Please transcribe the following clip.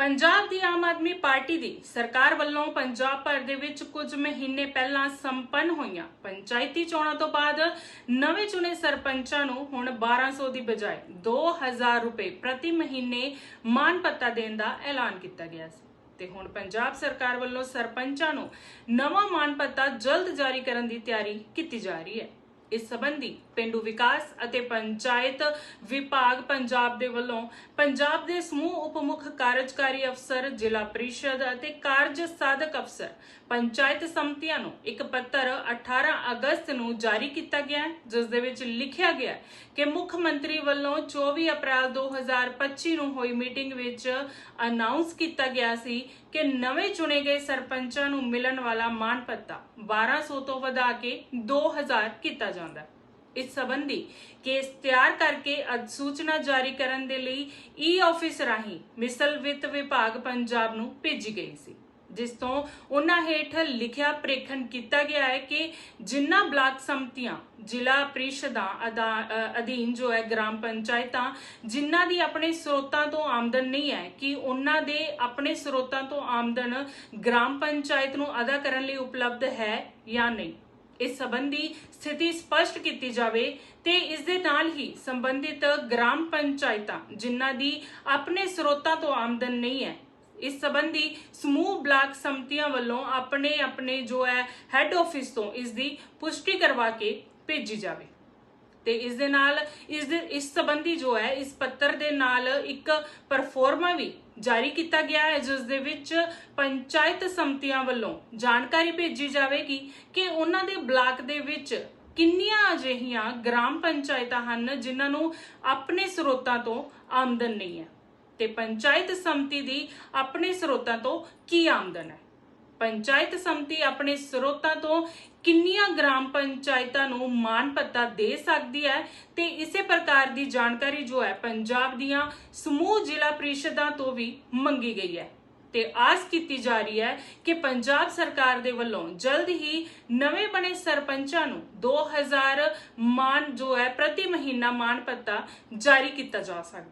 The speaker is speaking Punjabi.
ਪੰਜਾਬ ਦੀ ਆਮ ਆਦਮੀ ਪਾਰਟੀ ਦੀ ਸਰਕਾਰ ਵੱਲੋਂ ਪੰਜਾਬ ਭਰ ਦੇ ਵਿੱਚ ਕੁਝ ਮਹੀਨੇ ਪਹਿਲਾਂ ਸੰਪੰਨ ਹੋਈਆਂ ਪੰਚਾਇਤੀ ਚੋਣਾਂ ਤੋਂ ਬਾਅਦ ਨਵੇਂ ਚੁਣੇ ਸਰਪੰਚਾਂ ਨੂੰ ਹੁਣ 1200 ਦੀ ਬਜਾਏ 2000 ਰੁਪਏ ਪ੍ਰਤੀ ਮਹੀਨੇ ਮਾਨ ਪੱਤਾ ਦੇਣ ਦਾ ਐਲਾਨ ਕੀਤਾ ਗਿਆ ਸੀ। ਤੇ ਹੁਣ ਪੰਜਾਬ ਸਰਕਾਰ ਵੱਲੋਂ ਸਰਪੰਚਾਂ ਨੂੰ ਨਵਾਂ ਮਾਨ ਪੱਤਾ ਜਲਦ ਜਾਰੀ ਕਰਨ ਦੀ ਤਿਆਰੀ ਕੀਤੀ ਜਾ ਰਹੀ ਹੈ। ਇਸ ਸੰਬੰਧੀ ਪਿੰਡੂ ਵਿਕਾਸ ਅਤੇ ਪੰਚਾਇਤ ਵਿਭਾਗ ਪੰਜਾਬ ਦੇ ਵੱਲੋਂ ਪੰਜਾਬ ਦੇ ਸਮੂਹ ਉਪ ਮੁੱਖ ਕਾਰਜਕਾਰੀ ਅਫਸਰ, ਜ਼ਿਲ੍ਹਾ ਪ੍ਰੀਸ਼ਦ ਅਤੇ ਕਾਰਜ ਸਾਧਕ ਅਫਸਰ ਪੰਚਾਇਤ ਸੰਮਤੀਆਂ ਨੂੰ ਇੱਕ ਪੱਤਰ 18 ਅਗਸਤ ਨੂੰ ਜਾਰੀ ਕੀਤਾ ਗਿਆ ਹੈ, ਜਿਸ ਦੇ ਵਿੱਚ ਲਿਖਿਆ ਗਿਆ ਕਿ ਮੁੱਖ ਮੰਤਰੀ ਵੱਲੋਂ 24 ਅਪ੍ਰੈਲ 2025 ਨੂੰ ਹੋਈ ਮੀਟਿੰਗ ਵਿੱਚ ਅਨਾਉਂਸ ਕੀਤਾ ਗਿਆ ਸੀ ਕਿ ਨਵੇਂ ਚੁਣੇ ਗਏ ਸਰਪੰਚਾਂ ਨੂੰ ਮਿਲਣ ਵਾਲਾ ਮਾਣ ਪੱਤਾ 1200 ਤੋਂ ਵਧਾ ਕੇ 2000 ਕੀਤਾ ਜਾ ਜਾਂਦਾ ਇਸ ਸਬੰਧੀ ਕੇਸ ਤਿਆਰ ਕਰਕੇ ਅੱਜ ਜਾਰੀ ਕਰਨ ਦੇ ਲਈ ਈ ਆਫਿਸ ਰਾਹੀਂ ਮਿਸਲ ਵਿੱਤ ਵਿਭਾਗ ਪੰਜਾਬ ਨੂੰ ਭੇਜੀ ਗਈ ਸੀ, ਜਿਸ ਤੋਂ ਉਹਨਾਂ ਹੇਠ ਲਿਖਿਆ ਪ੍ਰੇਖਣ ਕੀਤਾ ਗਿਆ ਹੈ ਕਿ ਜਿੰਨਾ ਬਲਾਕ ਸੰਮਤੀਆਂ, ਜ਼ਿਲ੍ਹਾ ਪ੍ਰੀਸ਼ਦਾਂ ਅਦਾ- ਅਧੀਨ ਜੋ ਹੈ ਗ੍ਰਾਮ ਪੰਚਾਇਤਾਂ, ਜਿਨ੍ਹਾਂ ਦੀ ਆਪਣੇ ਸਰੋਤਾਂ ਤੋਂ ਆਮਦਨ ਨਹੀਂ ਹੈ, ਕਿ ਉਹਨਾਂ ਦੇ ਆਪਣੇ ਸਰੋਤਾਂ ਤੋਂ ਆਮਦਨ ਗ੍ਰਾਮ ਪੰਚਾਇਤ ਨੂੰ ਅਦਾ ਕਰਨ ਲਈ ਉਪਲਬਧ ਹੈ ਜਾਂ ਨਹੀਂ। ਇਸ ਸੰਬੰਧੀ ਸਥਿਤੀ ਸਪਸ਼ਟ ਕੀਤੀ ਜਾਵੇ ਤੇ ਇਸ ਦੇ ਨਾਲ ਹੀ ਸੰਬੰਧਿਤ ਗ੍ਰਾਮ ਪੰਚਾਇਤਾਂ, ਜਿਨ੍ਹਾਂ ਦੀ ਆਪਣੇ ਸਰੋਤਾਂ ਤੋਂ ਆਮਦਨ ਨਹੀਂ ਹੈ, ਇਸ ਸੰਬੰਧੀ ਸਮੂਹ ਬਲਾਕ ਸੰਮਤੀਆਂ ਵੱਲੋਂ ਆਪਣੇ ਆਪਣੇ ਜੋ ਹੈ ਹੈੱਡ ਆਫਿਸ ਤੋਂ ਇਸ ਦੀ ਪੁਸ਼ਟੀ ਕਰਵਾ ਕੇ ਭੇਜੀ ਜਾਵੇ। ਤੇ ਇਸ ਦੇ ਨਾਲ ਇਸ ਦੇ ਇਸ ਸੰਬੰਧੀ ਜੋ ਹੈ, ਇਸ ਪੱਤਰ ਦੇ ਨਾਲ ਇੱਕ ਪਰਫਾਰਮਾ ਵੀ ਜਾਰੀ ਕੀਤਾ ਗਿਆ ਹੈ, ਜਿਸ ਦੇ ਵਿੱਚ ਪੰਚਾਇਤ ਸੰਮਤੀਆਂ ਵੱਲੋਂ ਜਾਣਕਾਰੀ ਭੇਜੀ ਜਾਵੇਗੀ ਕਿ ਉਹਨਾਂ ਦੇ ਬਲਾਕ ਦੇ ਵਿੱਚ ਕਿੰਨੀਆਂ ਅਜਿਹੀਆਂ ਗ੍ਰਾਮ ਪੰਚਾਇਤਾਂ ਹਨ ਜਿਨ੍ਹਾਂ ਨੂੰ ਆਪਣੇ ਸਰੋਤਾਂ ਤੋਂ ਆਮਦਨ ਨਹੀਂ ਹੈ। ਤੇ ਪੰਚਾਇਤ ਸੰਮਤੀ ਦੀ ਆਪਣੇ ਸਰੋਤਾਂ ਤੋਂ ਕੀ ਆਮਦਨ ਹੈ? ਪੰਚਾਇਤ ਸੰਮਤੀ ਆਪਣੇ ਸਰੋਤਾਂ ਤੋਂ ਕਿੰਨੀਆਂ ਗ੍ਰਾਮ ਪੰਚਾਇਤਾਂ ਨੂੰ ਮਾਨ ਪੱਤਾ ਦੇ ਸਕਦੀ ਹੈ ਤੇ ਇਸੇ ਪ੍ਰਕਾਰ ਦੀ ਜਾਣਕਾਰੀ ਜੋ ਹੈ ਪੰਜਾਬ ਦੀਆਂ ਸਮੂਹ ਜ਼ਿਲ੍ਹਾ ਪ੍ਰੀਸ਼ਦਾਂ ਤੋਂ ਵੀ ਮੰਗੀ ਗਈ ਹੈ। ਤੇ ਆਸ ਕੀਤੀ ਜਾ ਰਹੀ ਹੈ ਕਿ ਪੰਜਾਬ ਸਰਕਾਰ ਦੇ ਵੱਲੋਂ ਜਲਦ ਹੀ ਨਵੇਂ ਬਣੇ ਸਰਪੰਚਾਂ ਨੂੰ 2000 ਮਾਨ ਜੋ ਹੈ ਪ੍ਰਤੀ ਮਹੀਨਾ ਮਾਨ ਪੱਤਾ ਜਾਰੀ ਕੀਤਾ ਜਾ ਸਕਦਾ